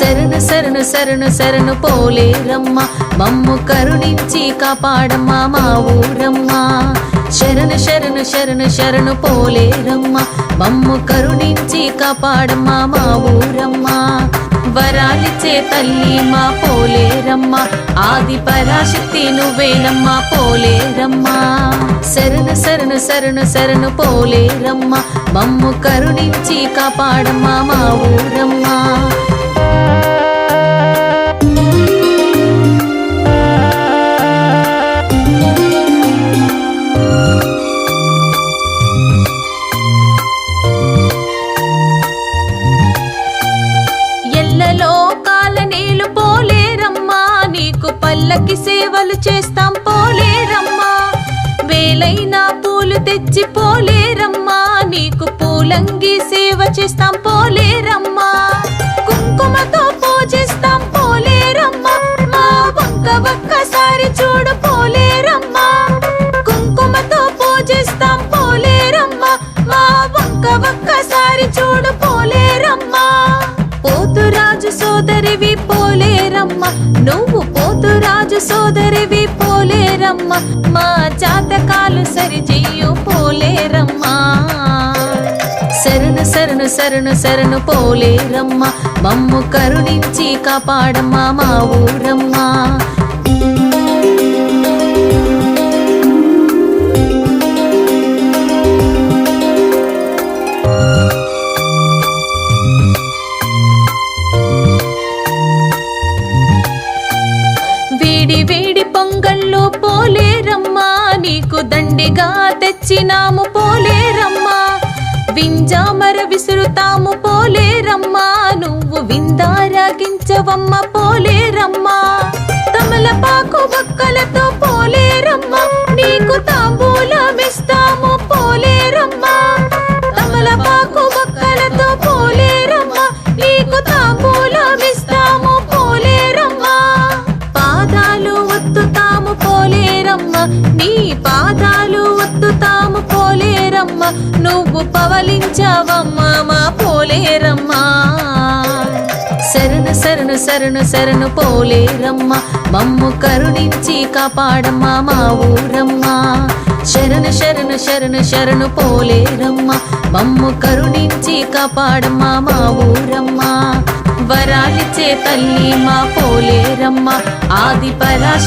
శరణు శరణు శరణు శరణు పోలేరమ్మ మమ్ము కరుణించి కాపాడమ్మ మా ఊరమ్మ. శరణు శరణు శరణు శరణు పోలేరమ్మ మమ్ము కరుణించి కాపాడమ్మ మా ఊరమ్మ. వరాలిచ్చే తల్లి మా పోలేరమ్మ ఆది పరాశక్తి నువ్వేనమ్మ పోలేరమ్మ శరణు శరణు శరణు శరణు పోలేరమ్మ మమ్ము కరుణించి కాపాడమ్మ మా ఊరమ్మ. ఎల్లలో పోలేరమ్మా నీకు పల్లకి సేవలు చేస్తాం పోలేరమ్మా. వేలైన పూలు తెచ్చి పోలేరమ్మా నీకు పూలంగి సేవ చేస్తాం పోలేర ఒక్కసారి చూడు పోలేరమ్మా. కుంకుమతో పూజిస్తాం పోలేరమ్మా. మా ఒక్క ఒక్కసారి చూడు పోలేరమ్మా. పోతురాజు సోదరివి పోలేరమ్మ. నువ్వు పోతురాజు సోదరివి పోలేరమ్మ. మా జాతకాలు సరిచెయ్యు పోలేరమ్మా. శరణు శరణు శరణు పోలేరమ్మ మమ్ము కరుణించి కాపాడమ్మా మా ఊరమ్మా. వేడి వేడి పొంగల్లో పోలేరమ్మా నీకు దండిగా తెచ్చినాము పోలేరమ్మా వింజామ విసురుతాము పోలేరమ్మా నువ్వు విందారాగించవమ్మ పోలేరమ్మా తమలపాకు బక్కలతో పోలేరమ్మా నీకు తాంబూలమిస్తాము పోలేరమ్మా తమలపాకు బక్కలతో పోలేరమ్మా నీకు తాంబూలమిస్తాము పోలేరమ్మా పాదాలు ఒత్తుతాము పోలేరమ్మా నీ నువ్వు పవలించావమ్మా మా పోలేరమ్మా. శరణు శరణు శరణు శరణు పోలేరమ్మ. మమ్ము కరుణించి కాపాడమ్మా మా ఊరమ్మా. శరణు శరణు శరణు శరణు పోలేరమ్మ. మమ్ము కరుణించి కాపాడమ్మా మా ఊరమ్మా. వరాలిచ్చే తల్లి మా పోలేరమ్మ. ఆది పరాశ